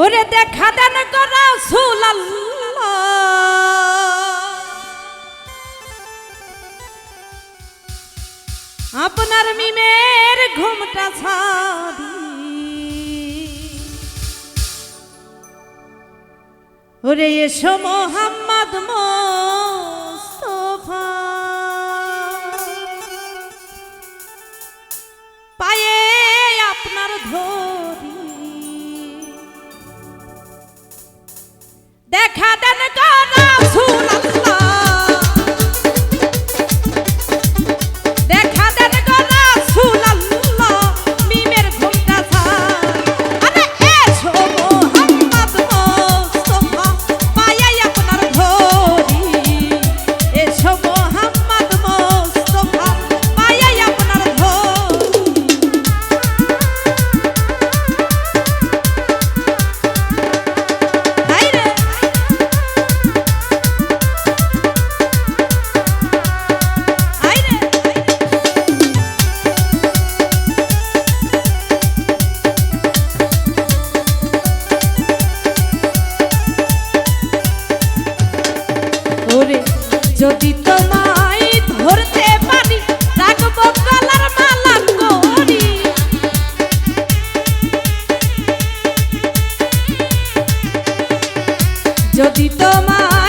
ওরে দেখা দেন করা আপনার মিমের ঘুমটা ছাড়ি। ওরে এসো মোহাম্মদ পায়ে আপনার ধর más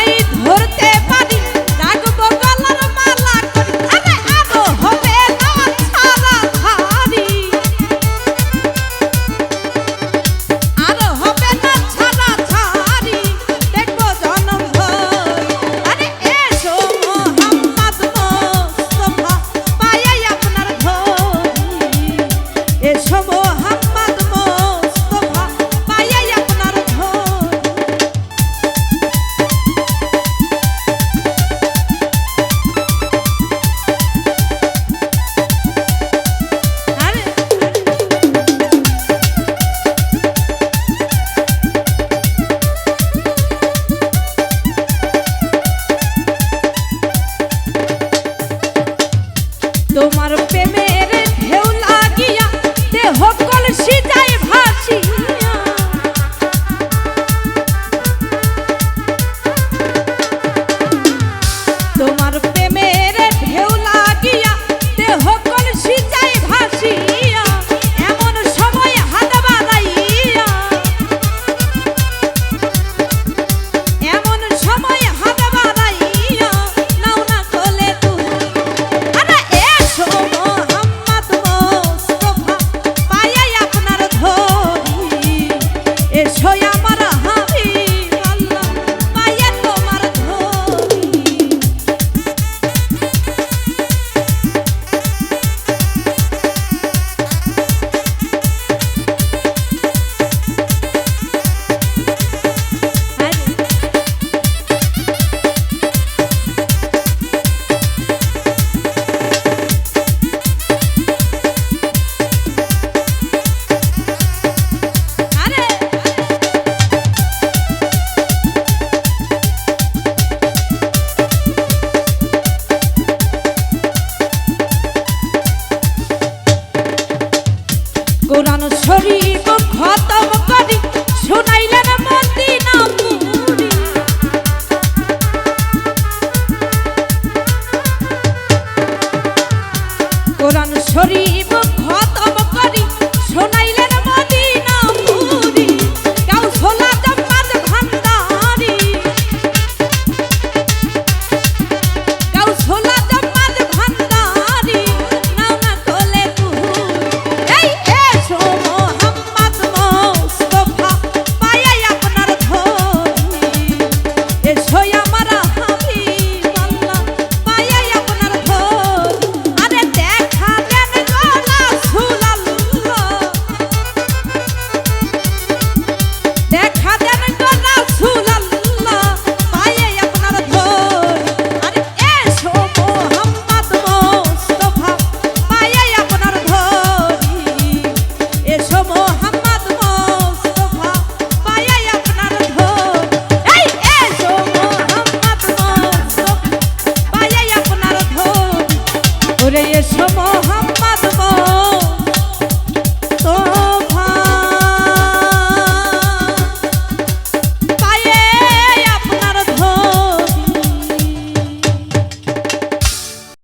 কোরআন শরীর খতম